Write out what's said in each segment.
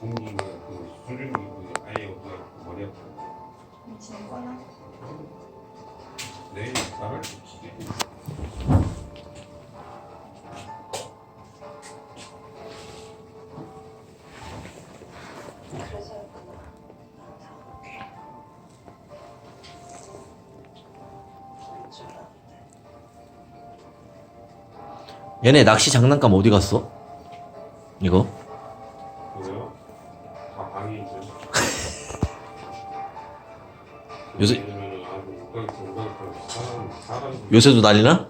공기가 그 수증기 그 아예 없어갖고 머리 아파. 지금 꺼나? 내일 나갈 수. 그래서였구나. 얘네 낚시 장난감 어디 갔어? 이거? 요새- 요새도 난리나?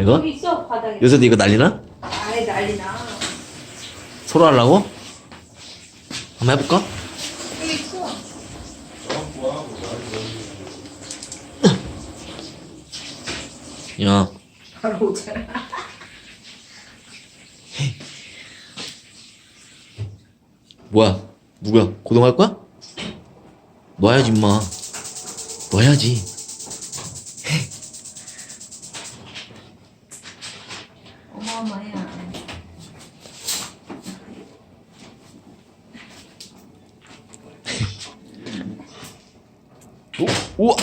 이거? 여기 있어 바닥에. 요새도 이거 난리나? 아예 난리나. 서로 하려고? 한번 해볼까? 여기 있어. 야 바로 오잖아. 뭐야 누구야 고등할 거야? 너 해야지 임마. 너 해야지. 어마어마해. 오, 우와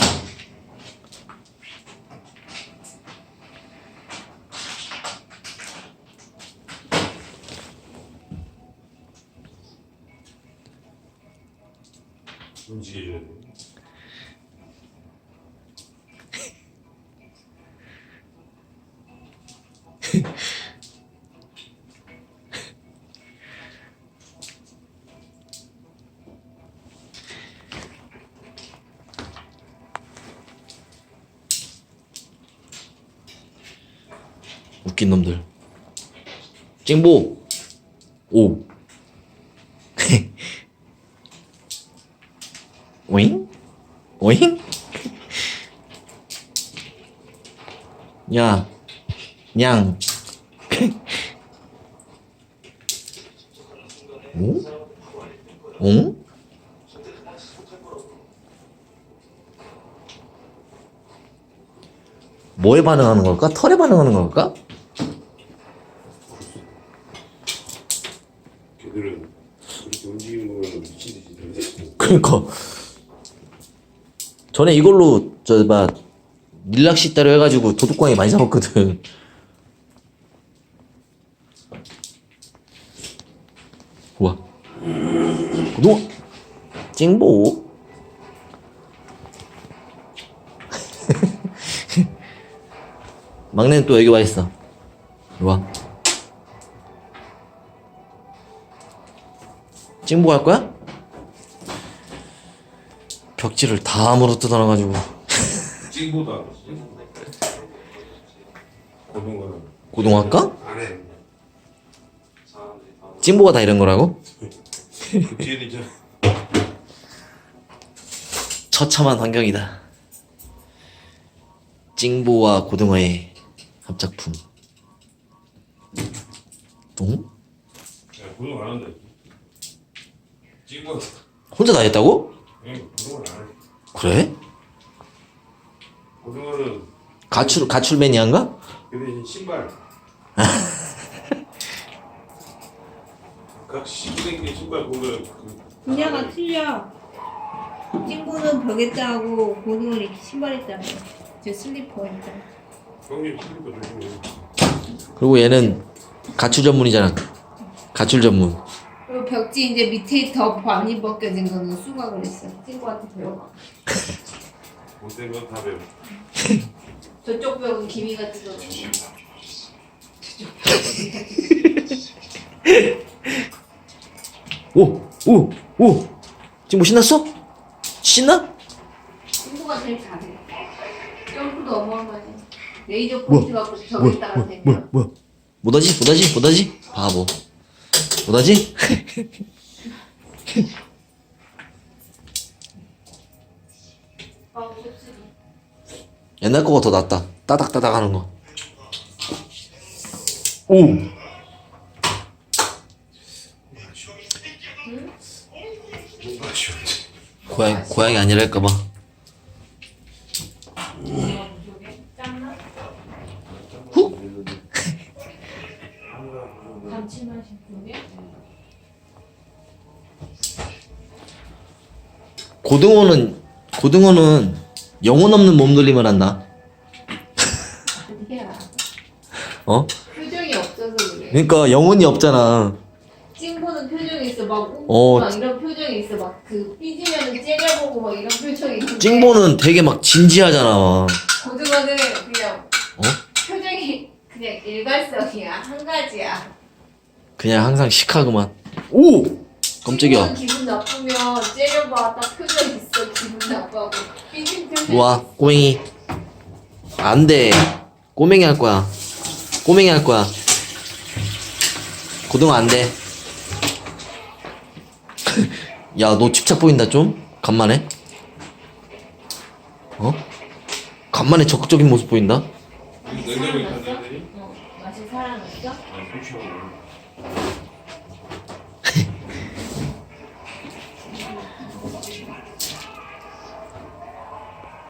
움직여줘야 돼. 웃긴 놈들 찡보 오 오잉? 오잉? 야, 냥. 오? 응? 뭐에 반응하는 걸까? 털에 반응하는 걸까? 걔들은 그렇게 움직이는 거 보면 미친 듯이 들려. 그러니까 전에 이걸로 저 막 밀낚시 따로 해가지고 도둑광이 많이 잡았거든. 우와. 너 찡보. 막내는 또 여기 와 있어. 와. 찡보 갈 거야? 벽지를 다 물어 뜯어놔가지고 했어. 고등어는 고등학과? 안 해. 찡보가 다 이런 거라고? 그 뒤에는 이제 처참한 환경이다. 찡보와 고등어의 합작품. 응? 야, 고등어 안 한다. 찡보 혼자 다 했다고? 응, 고등어는 안 해. 그래? 고등어는 가출 가출 매니아인가? 신발. 각 시기생끼리 신발 보면 그 분야가 틀려. 찡보는 벽에 짜고 고등어 이렇게 신발에 짜고. 제 슬리퍼 있잖아. 형님 신발 조심해. 그리고 얘는 가출 전문이잖아. 가출 전문. 벽지 이제 밑에 더 많이 벗겨진 거는 수박을 했어. 찡보한테 배워봐. 못된 건 다 배워. 저쪽 벽은 기미가 뜯어. 오, 오, 오. 찡보 신났어? 신나? 찡보가 제일 잘해. 점프도 어마어마해. 레이저 뭐야? 포인트 갖고 뭐야, 대면. 뭐야, 뭐야. 못하지, 못하지, 못하지. 바보. 섭섭해. 옛날 거가 더 낫다. 따닥따닥 하는 거. 오. 고양이 고양이 아니랄까봐. 고등어는 고등어는 영혼 없는 몸놀림을 한다. 어? 표정이 없어서 그래. 그러니까 영혼이 없잖아. 찐보는 표정이 있어. 막 웃고 어. 막 이런 표정이 있어. 막 그 삐지면 째려보고 막 이런 표정이 있는데. 찡보는 되게 막 진지하잖아. 고등어는 그냥 어? 표정이 그냥 일관성이야. 한 가지야. 그냥 항상 시카구만. 오! 깜짝이야. 기분 나쁘면 째려봐 딱 표정 있어 기분 나빠고 삐진 표정 와 꼬맹이. 안 돼. 꼬맹이 할 거야. 꼬맹이 할 거야. 고등어 안 돼. 야, 너 집착 보인다 좀? 간만에? 어? 간만에 적극적인 모습 보인다? 냉장고에 살아났어? 있던 애들이 어 맛이 살아났어? 아 그렇죠